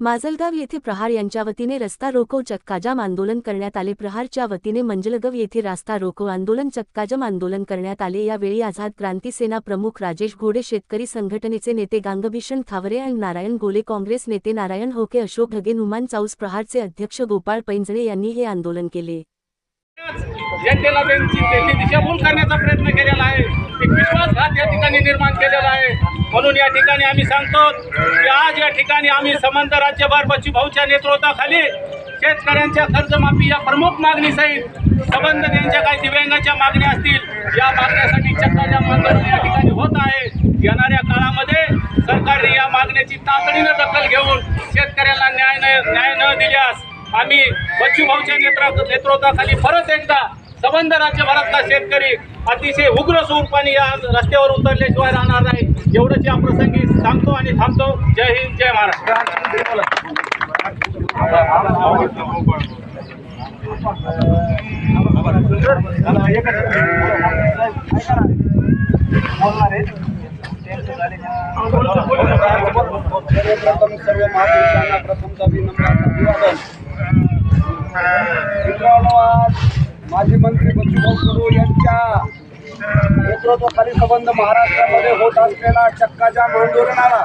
माजलगाव येथे प्रहार यांच्या वतीने रस्ता रोको चक्काजाम आंदोलन करण्यात आले. प्रहारच्या वतीने मंजलगाव येथे रास्ता रोको आंदोलन चक्काजाम आंदोलन करण्यात आले. यावेळी आझाद क्रांती सेना प्रमुख राजेश घोडे शेतकरी संघटनेचे नेते गांगभीषण थावरे आणि नारायण गोले काँग्रेस नेते नारायण होके अशोक ढगे नुमान चाऊस प्रहारचे अध्यक्ष गोपाळ पैंजणे यांनी हे आंदोलन केले. जनतेला त्यांची त्यांनी दिशाभूल करण्याचा प्रयत्न केलेला आहे. एक विश्वासघात या ठिकाणी निर्माण केलेला आहे. म्हणून या ठिकाणी आम्ही सांगतो की आज या ठिकाणी आम्ही समंत राज्यभर बच्चू भाऊच्या नेतृत्वाखाली शेतकऱ्यांच्या कर्जमाफी या प्रमुख मागणीसहित संबंध त्यांच्या काही दिव्यांगाच्या मागण्या असतील या मागण्यासाठी चक्काजाम मागणी या ठिकाणी होत आहे. येणाऱ्या काळामध्ये सरकारने या मागण्याची तातडीनं दखल घेऊन शेतकऱ्यांना न्याय न न्याय न दिल्यास आम्ही बच्चू भाऊच्या नेत्रा नेतृत्वाखाली परत एकदा संबंध राज्यभरातला शेतकरी अतिशय उग्र स्वरूपाने या रस्त्यावर उतरल्याशिवाय राहणार नाही. एवढंच या प्रसंगी सांगतो आणि थांबतो. जय हिंद जय महाराष्ट्र. सर्व महापुरुषांना प्रथमचा अभिनंदन अभिवादन मित्रांनो आज माजी मंत्री बच्चूभाऊ कडू यांच्या नेतृत्वाखाली संबंध महाराष्ट्रामध्ये होत असलेला चक्काजाम आंदोलनाला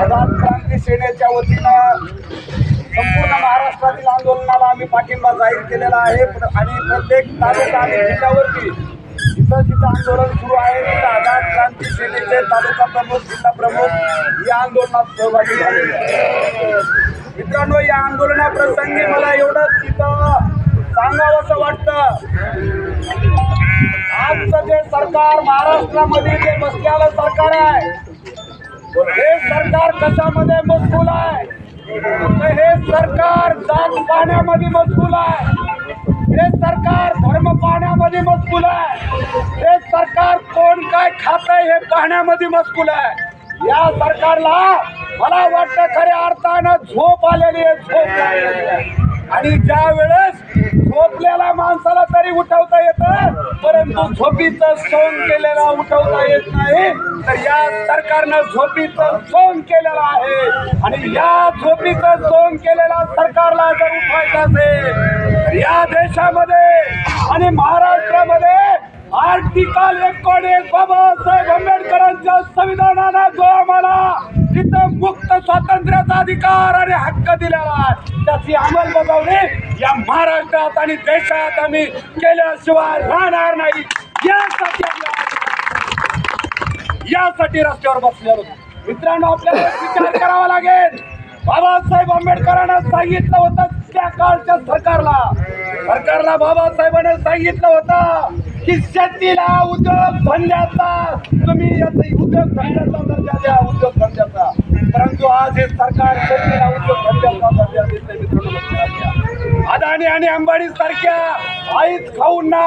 आझाद क्रांती सेनेच्या वतीनं संपूर्ण महाराष्ट्रातील आंदोलनाला आम्ही पाठिंबा जाहीर केलेला आहे. आणि प्रत्येक तालुका आणि जिल्ह्यावरती जिथं जिथं आंदोलन सुरू आहे तिथं आझाद क्रांती सेनेचे तालुका प्रमुख जिल्हा प्रमुख या आंदोलनात सहभागी झाले मित्रांनो या आंदोलनाप्रसंगी मला एवढंच तिथं सांगावंसं वाटतं. आजचं जे सरकार महाराष्ट्रामध्ये जे बसलेलं सरकार आहे हे सरकार कशामध्ये मजबूल आहे? हे सरकार जात पाण्यामध्ये मजबूल आहे. हे सरकार धर्म पाहण्यामध्ये मजबूल आहे. हे सरकार कोण काय खात हे पाहण्यामध्ये मजबूल आहे. या सरकारला मला वाटतं खऱ्या अर्थानं झोप आलेली आहे झोप आलेली आहे. आणि ज्या वेळेस झोपलेल्या माणसाला तरी उठवता येतं परंतु झोपीचं सोंग केलेला उठवता येत नाही तर या सरकारनं झोपीचं सोंग केलेलं आहे. आणि या झोपीचं सोंग केलेला सरकारला जर उठवायचं असेल तर या देशामध्ये आणि महाराष्ट्रामध्ये आर्टिकल एकोणीस बाबासाहेब आंबेडकरांच्या संविधानानं जो आम्हाला तिथं मुक्त स्वातंत्र्याचा अधिकार आणि हक्क दिलेला आहे त्याची अंमलबजावणी या महाराष्ट्रात आणि देशात आम्ही केल्याशिवाय राहणार नाही. यासाठी यासाठी रस्त्यावर बसलेलो. मित्रांनो आपल्याला विचार करावा लागेल. बाबासाहेब आंबेडकरांना सांगितलं होतं त्या काळच्या सरकारला. सरकारला बाबासाहेबांना सांगितलं होतं की शेतीला उद्योग धंद्याचा. तुम्ही उद्योग धंद्याचा दर्जा द्या उद्योग धंद्याचा. परंतु आज हे सरकार शेतीला उद्योग धंद्याचा दर्जा देते मित्रांनो अदानी आणि अंबानी सारख्या आईच खाऊंना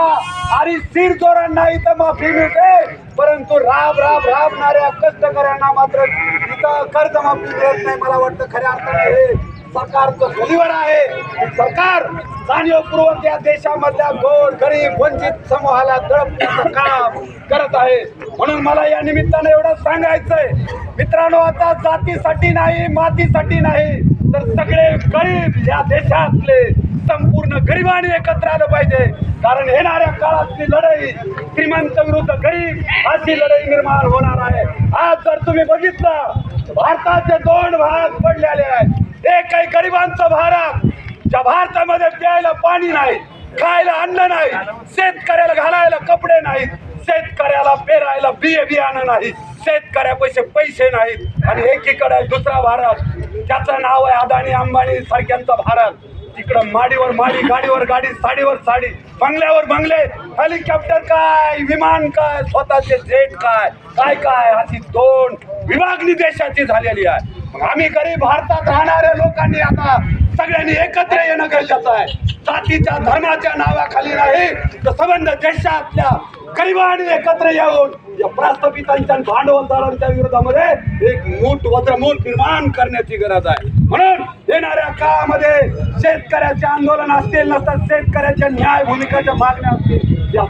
आणि सिरचोरांना इथं माफी मिळते. परंतु राब राब राबणाऱ्या कष्टकऱ्यांना मात्र इथं कर्जमाफी देत नाही मला वाटतं खऱ्या अर्थाने हे सरकारचं गलिवर आहे. सरकार जाणीवपूर्वक या देशामधल्या गोड गरीब वंचित समूहाला दळपण्याचं काम करत आहे. म्हणून मला या निमित्तानं एवढं सांगायचंय. मित्रांनो आता जातीसाठी नाही मातीसाठी नाही तर सगळे गरीब या देशातले संपूर्ण गरिबांनी एकत्र आलं पाहिजे. कारण येणाऱ्या काळातली लढाई श्रीमंत विरुद्ध गरीब अशी लढाई निर्माण होणार आहे. आज जर तुम्ही बघितलं भारताचे दोन भाग पडलेले आहेत. एक काही गरिबांचा भारत ज्या भारतामध्ये प्यायला पाणी नाही खायला अन्न नाही शेतकऱ्याला घालायला कपडे नाहीत शेतकऱ्याला पेरायला बिये बियाणं नाही शेतकऱ्यापाशी पैसे नाहीत आणि एकीकडे दुसरा भारत ज्याचं नाव आहे अदानी अंबानी सारख्यांचा भारत तिकडं माडीवर माडी गाडीवर गाडी साडीवर साडी बंगल्यावर बंगले हेलिकॉप्टर काय विमान काय स्वतःचे जेट काय काय काय अशी दोन विभागणी देशाची झालेली आहे. आम्ही गरीब भारतात राहणाऱ्या लोकांनी आता सगळ्यांनी एकत्र येणं गरजेचं आहे. जातीच्या धर्माच्या नावाखाली नाही तर संबंध देशातल्या गरिबांनी एकत्र येऊन या प्रस्थापितांच्या भांडवलदारांच्या विरोधामध्ये एक मूठ वज्रमूठ निर्माण करण्याची गरज आहे. म्हणून येणाऱ्या काळामध्ये शेतकऱ्याचे आंदोलन असतील नसतात शेतकऱ्याच्या न्याय भूमिकाच्या मागण्या असतील या